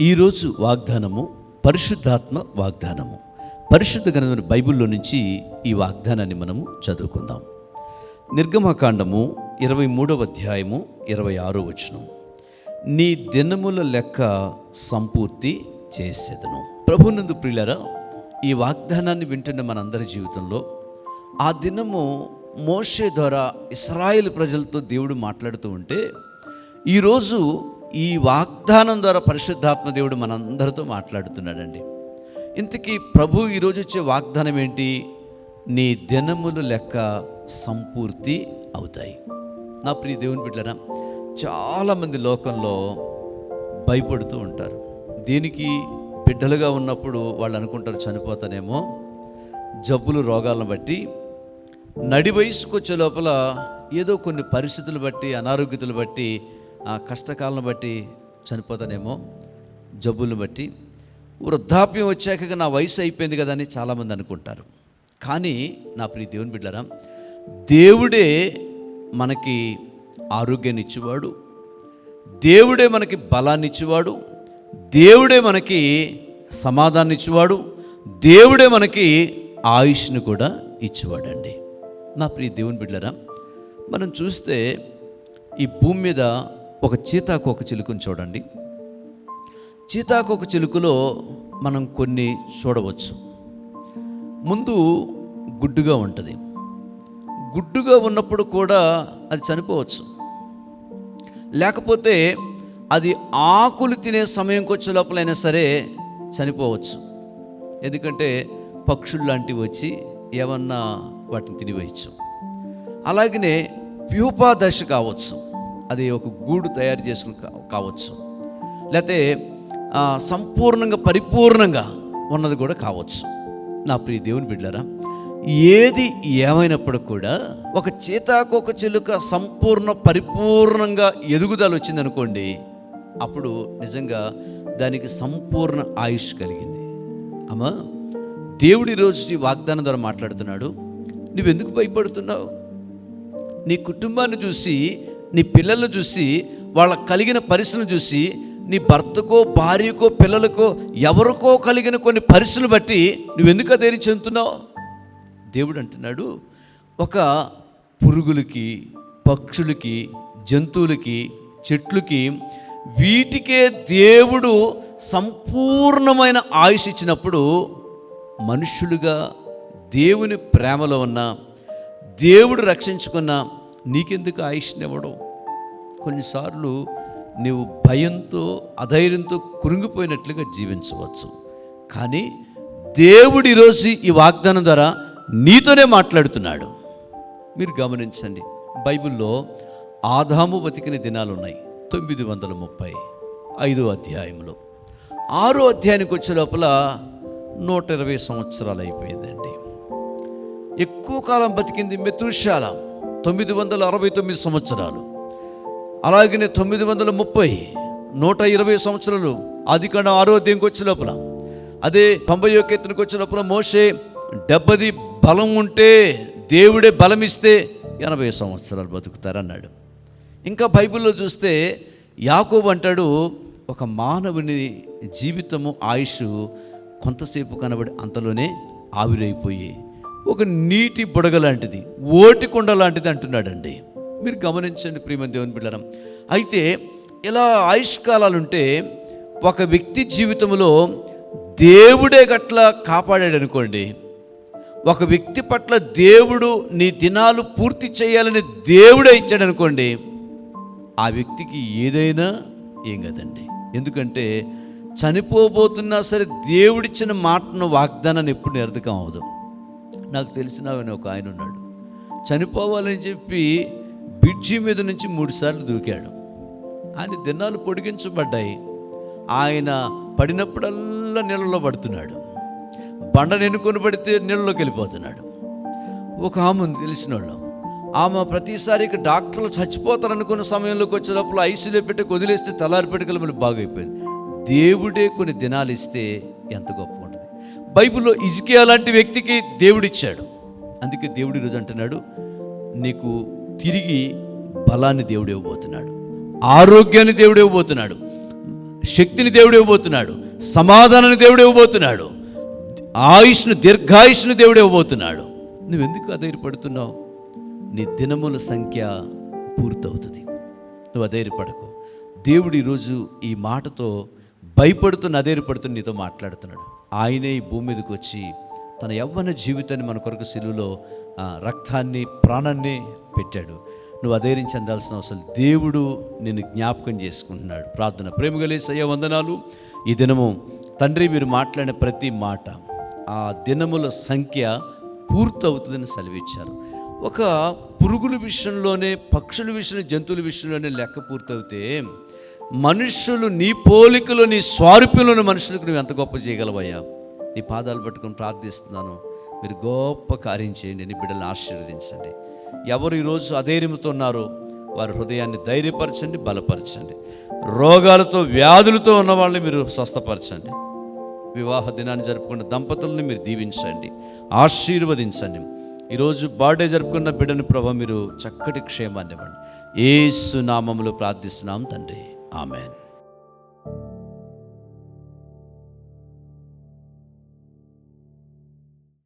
ఈరోజు వాగ్దానము పరిశుద్ధాత్మ వాగ్దానము. పరిశుద్ధ గ్రంథమైన బైబిల్లో నుంచి ఈ వాగ్దానాన్ని మనము చదువుకుందాం. నిర్గమకాండము ఇరవై మూడవ అధ్యాయము ఇరవై ఆరో వచనం. నీ దినముల లెక్క సంపూర్తి చేసేదను. ప్రభునందు ప్రియులరా ఈ వాగ్దానాన్ని వింటున్న మనందరి జీవితంలో ఆ దినము మోషే ద్వారా ఇస్రాయేల్ ప్రజలతో దేవుడు మాట్లాడుతూ ఉంటే ఈరోజు ఈ వాగ్దానం ద్వారా పరిశుద్ధాత్మ దేవుడు మనందరితో మాట్లాడుతున్నాడండి. ఇంతకీ ప్రభు ఈరోజు వచ్చే వాగ్దానం ఏంటి? నీ దినములు లెక్క సంపూర్తి అవుతాయి. నా ప్రియ దేవుని బిడ్డరా చాలామంది లోకంలో భయపడుతూ ఉంటారు. దేనికి? బిడ్డలుగా ఉన్నప్పుడు వాళ్ళు అనుకుంటారు చనిపోతానేమో. జబ్బులు రోగాలను బట్టి. నడి వయసుకు వచ్చే లోపల ఏదో కొన్ని పరిస్థితులు బట్టి అనారోగ్యతలు బట్టి ఆ కష్టకాలను బట్టి చనిపోతానేమో జబ్బులను బట్టి. వృద్ధాప్యం వచ్చాక నా వయసు అయిపోయింది కదా అని చాలామంది అనుకుంటారు. కానీ నా ప్రియ దేవుని బిడ్డరా దేవుడే మనకి ఆరోగ్యాన్ని ఇచ్చేవాడు. దేవుడే మనకి బలాన్ని ఇచ్చేవాడు. దేవుడే మనకి సమాధానం ఇచ్చేవాడు. దేవుడే మనకి ఆయుష్ను కూడా ఇచ్చేవాడండి. నా ప్రియ దేవుని బిడ్డరా మనం చూస్తే ఈ భూమి మీద ఒక చీతాకోక చిలుకను చూడండి. చీతాకోక చిలుకలో మనం కొన్ని చూడవచ్చు. ముందు గుడ్డుగా ఉంటుంది. గుడ్డుగా ఉన్నప్పుడు కూడా అది చనిపోవచ్చు. లేకపోతే అది ఆకులు తినే సమయంకి వచ్చే లోపలైనా సరే చనిపోవచ్చు. ఎందుకంటే పక్షులు లాంటివి వచ్చి ఏమన్నా వాటిని తినివేయచ్చు. అలాగనే ప్యూపా దశ కావచ్చు. అది ఒక గూడు తయారు చేసుకుని కావచ్చు. లేకపోతే సంపూర్ణంగా పరిపూర్ణంగా ఉన్నది కూడా కావచ్చు. నా ప్రియ దేవుని బిడ్డారా ఏది ఏమైనప్పుడు కూడా ఒక చీతాకోక చిలుక సంపూర్ణ పరిపూర్ణంగా ఎదుగుదల వచ్చిందనుకోండి అప్పుడు నిజంగా దానికి సంపూర్ణ ఆయుష్ కలిగింది. అమ్మా దేవుడి రోజు వాగ్దానం ద్వారా మాట్లాడుతున్నాడు. నువ్వెందుకు భయపడుతున్నావు? నీ కుటుంబాన్ని చూసి నీ పిల్లలను చూసి వాళ్ళ కలిగిన పరిస్థితులను చూసి నీ భర్తకో భార్యకో పిల్లలకో ఎవరికో కలిగిన కొన్ని పరిస్థితులు బట్టి నువ్వెందుకు అధైర్యం చెందుతున్నావు? దేవుడు అంటున్నాడు ఒక పురుగులకి పక్షులకి జంతువులకి చెట్లకి వీటికే దేవుడు సంపూర్ణమైన ఆయుష్ ఇచ్చినప్పుడు మనుషులుగా దేవుని ప్రేమలో ఉన్న దేవుడు రక్షించుకున్న నీకెందుకు ఆయుష్నివ్వడం? కొన్నిసార్లు నీవు భయంతో అధైర్యంతో కురింగిపోయినట్లుగా జీవించవచ్చు. కానీ దేవుడు ఈరోజు ఈ వాగ్దానం ద్వారా నీతోనే మాట్లాడుతున్నాడు. మీరు గమనించండి బైబిల్లో ఆదాము బతికిన దినాలు ఉన్నాయి తొమ్మిది వందల ముప్పై ఐదో అధ్యాయంలో. ఆరో అధ్యాయానికి వచ్చే లోపల నూట ఇరవై సంవత్సరాలు అయిపోయిందండి. ఎక్కువ కాలం బతికింది మెతుషాల తొమ్మిది వందల అరవై తొమ్మిది సంవత్సరాలు. అలాగనే తొమ్మిది వందల ముప్పై నూట ఇరవై సంవత్సరాలు అది కన్నా ఆరో దేనికి వచ్చే లోపల అదే తొంభై యొక్క ఎత్తునికి వచ్చే లోపల మోసే డెబ్బది బలం ఉంటే దేవుడే బలం ఇస్తే ఎనభై సంవత్సరాలు బతుకుతారన్నాడు. ఇంకా బైబిల్లో చూస్తే యాకోబు అంటాడు ఒక మానవుని జీవితము ఆయుష్ కొంతసేపు కనబడి అంతలోనే ఆవిరైపోయి ఒక నీటి బుడగ లాంటిది ఓటికొండ లాంటిది అంటున్నాడండి. మీరు గమనించండి ప్రియమ దేవుని బిడ్డరం అయితే ఇలా ఆయుష్కాలాలు ఉంటే ఒక వ్యక్తి జీవితంలో దేవుడే గట్ల కాపాడాడు అనుకోండి ఒక వ్యక్తి పట్ల దేవుడు నీ దినాలు పూర్తి చేయాలని దేవుడే ఇచ్చాడు అనుకోండి ఆ వ్యక్తికి ఏదైనా ఏం కదండి. ఎందుకంటే చనిపోబోతున్నా సరే దేవుడిచ్చిన మాటను వాగ్దానాన్ని ఎప్పుడు నిరదకం అవ్వదు. నాకు తెలిసిన ఒక ఆయన ఉన్నాడు. చనిపోవాలని చెప్పి బ్రిడ్జి మీద నుంచి మూడుసార్లు దూకాడు. ఆయన దినాలు పొడిగించబడ్డాయి. ఆయన పడినప్పుడల్లా నీళ్ళలో పడుతున్నాడు. బండను ఎన్నుకొని పడితే నీళ్ళలోకి వెళ్ళిపోతున్నాడు. ఒక ఆమె ఉంది తెలిసిన వాళ్ళు ఆమె ప్రతిసారి డాక్టర్లు చచ్చిపోతారనుకున్న సమయంలోకి వచ్చేటప్పుడు ఐసీలో పెట్టి వదిలేస్తే తెల్లారి పెట్టుకల మళ్ళీ బాగైపోయింది. దేవుడే కొన్ని దినాలు ఇస్తే ఎంత గొప్ప ఉంటుంది. బైబిల్లో ఇజికే లాంటి వ్యక్తికి దేవుడిచ్చాడు. అందుకే దేవుడు రోజు అంటున్నాడు నీకు తిరిగి బలాన్ని దేవుడు ఇవ్వబోతున్నాడు. ఆరోగ్యాన్ని దేవుడు ఇవ్వబోతున్నాడు. శక్తిని దేవుడు ఇవ్వబోతున్నాడు. సమాధానాన్ని దేవుడు ఇవ్వబోతున్నాడు. ఆయుష్ను దీర్ఘాయుష్ను దేవుడు ఇవ్వబోతున్నాడు. నువ్వెందుకు అధైర్యపడుతున్నావు? నీ దినముల సంఖ్య పూర్తవుతుంది. నువ్వు అధైర్యపడకు. దేవుడు ఈరోజు ఈ మాటతో భయపడుతున్న అధైర్యపడుతున్న నీతో మాట్లాడుతున్నాడు. ఆయనే ఈ భూమి మీదకి వచ్చి తన యవ్వన జీవితాన్ని మన కొరకు సిలువలో రక్తాన్ని ప్రాణాన్ని పెట్టాడు. నువ్వు అధైర్యం చెందాల్సిన అవసరం దేవుడు నిన్ను జ్ఞాపకం చేసుకుంటున్నాడు. ప్రార్థన. ప్రేమగలేసయ్య వందనాలు. ఈ దినము తండ్రి మీరు మాట్లాడిన ప్రతి మాట ఆ దినముల సంఖ్య పూర్తవుతుందని సెలవిచ్చారు. ఒక పురుగుల విషయంలోనే పక్షుల విషయంలో జంతువుల విషయంలోనే లెక్క పూర్తవుతే మనుషులు నీ పోలికలో నీ స్వారూప్యంలోని మనుషులకు నువ్వు ఎంత గొప్ప చేయగలవయ్యా? నీ పాదాలు పట్టుకొని ప్రార్థిస్తున్నాను. మీరు గొప్ప కార్యం చేయండి. నీ బిడ్డలను ఆశీర్వదించండి. ఎవరు ఈరోజు అధైర్యంతో ఉన్నారో వారి హృదయాన్ని ధైర్యపరచండి బలపరచండి. రోగాలతో వ్యాధులతో ఉన్న వాళ్ళని మీరు స్వస్థపరచండి. వివాహ దినాన్ని జరుపుకున్న దంపతులను మీరు దీవించండి ఆశీర్వదించండి. ఈరోజు బర్త్డే జరుపుకున్న బిడ్డని ప్రభ మీరు చక్కటి క్షేమాన్ని ఇవ్వండి. ఏసు నామములు ప్రార్థిస్తున్నాం తండ్రి. ఆమెన్.